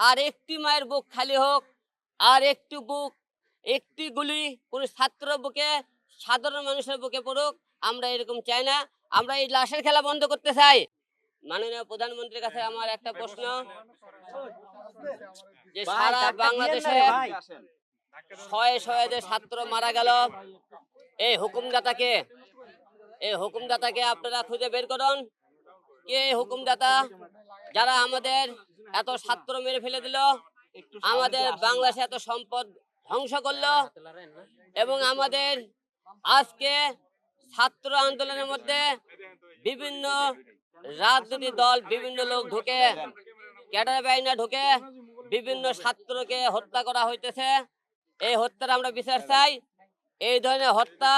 আর একটি মায়ের বুক খালি হোক আর একটু বুক একটি গুলি কোনো ছাত্র বুকে সাধারণ মানুষের বুকে পড়ুক আমরা এরকম চাই না। আমরা এই লাশের খেলা বন্ধ করতে চাই। মাননীয় প্রধানমন্ত্রীর কাছে আমার একটা প্রশ্ন যে সারা বাংলাদেশে শয়ে শয়ে যে ছাত্র মারা গেল এই হুকুমদাতাকে এই হুকুমদাতাকে আপনারা খুঁজে বের করুন। কে হুকুমদাতা? যারা আমাদের এত ছাত্র মেরে ফেলে দিল। আমাদের বাংলাদেশে এত সম্পদ ধ্বংস করল। এবং আমাদের আজকে ছাত্র আন্দোলনের মধ্যে বিভিন্ন রাজনৈতিক দল বিভিন্ন লোক ঢুকে ক্যাডার বাহিনী ঢুকে বিভিন্ন ছাত্রকে হত্যা করা হইতেছে। এই হত্যার আমরা বিচার চাই। এই ধরনের হত্যা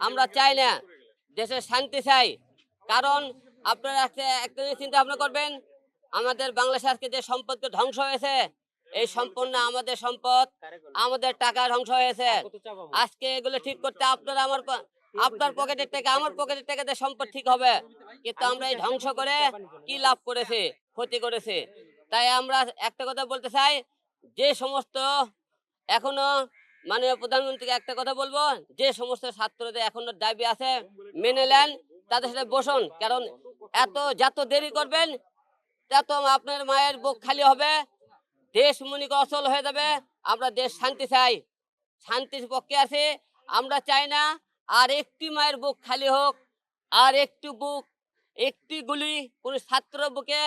আমরা চাই না। দেশের শান্তি চাই। কারণ আপনারা একটা একটা জিনিস চিন্তা ভাবনা করবেন আমাদের বাংলাদেশে আজকে যে সম্পদকে ধ্বংস হয়েছে। এই সম্পূর্ণ আমাদের সম্পদ, আমাদের টাকা ধ্বংস হয়েছে। আজকে এগুলো ঠিক করতে আপনার আমার আপনার পকেটের থেকে, আমার পকেটের থেকে যে সম্পদ ঠিক হবে, কিন্তু আমরা এই ধ্বংস করে কি লাভ করেছে, ক্ষতি করেছে? তাই আমরা একটা কথা বলতে চাই, যে সমস্ত এখনও মাননীয় প্রধানমন্ত্রীকে একটা কথা বলব, যে সমস্ত ছাত্রদের এখনও দাবি আছে, মেনে নেন, তাদের সাথে বসুন, কারণ এত, যত দেরি করবেন তত আপনার মায়ের বুক খালি হবে। দেশ মনিক অচল হয়ে যাবে। আমরা দেশ শান্তি চাই। শান্তির পক্ষে আছে। আমরা চাই না আর একটি মায়ের বুক খালি হোক। আর একটু বুক, একটি গুলি কোন ছাত্র বুকে,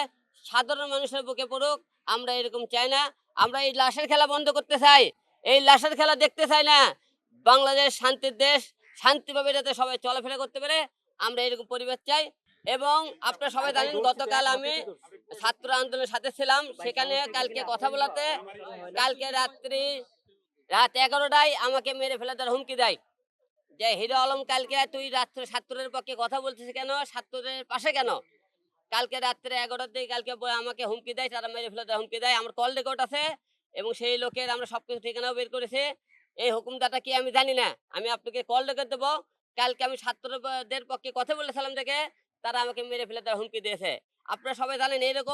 সাধারণ মানুষের বুকে পড়ুক, আমরা এরকম চাই না। আমরা এই লাশের খেলা বন্ধ করতে চাই। এই লাশের খেলা দেখতে চাই না। বাংলাদেশ শান্তির দেশ, শান্তিভাবে যাতে সবাই চলাফেরা করতে পারে, আমরা এরকম পরিবেশ চাই। এবং আপনারা সবাই জানেন, গতকাল আমি ছাত্র আন্দোলনের সাথে ছিলাম। সেখানে কালকে কথা বলাতে কালকে রাত্রি রাত এগারোটায় আমাকে মেরে ফেলে তার হুমকি দেয়। যে হিরো আলম কালকে তুই রাত্রে ছাত্রদের পক্ষে কথা বলছিস কেন? ছাত্রদের পাশে কেন? কালকে রাত্রে এগারোটার দিকে কালকে আমাকে হুমকি দেয় তারা মেরে ফেলে দেয় হুমকি দেয়। আমার কল রেকর্ড আছে এবং সেই লোকের আমরা সবকিছু ঠিকানাও বের করেছি। এই হুকুমদাতা কি আমি জানি না। আমি আপনাকে কল রেকর্ড দেবো। কালকে আমি ছাত্রদের পক্ষে কথা বলেছিলাম দেখে তারা আমাকে মেরে ফেলে তারা হুমকি দিয়েছে। আপনারা সবাই জানেন এইরকম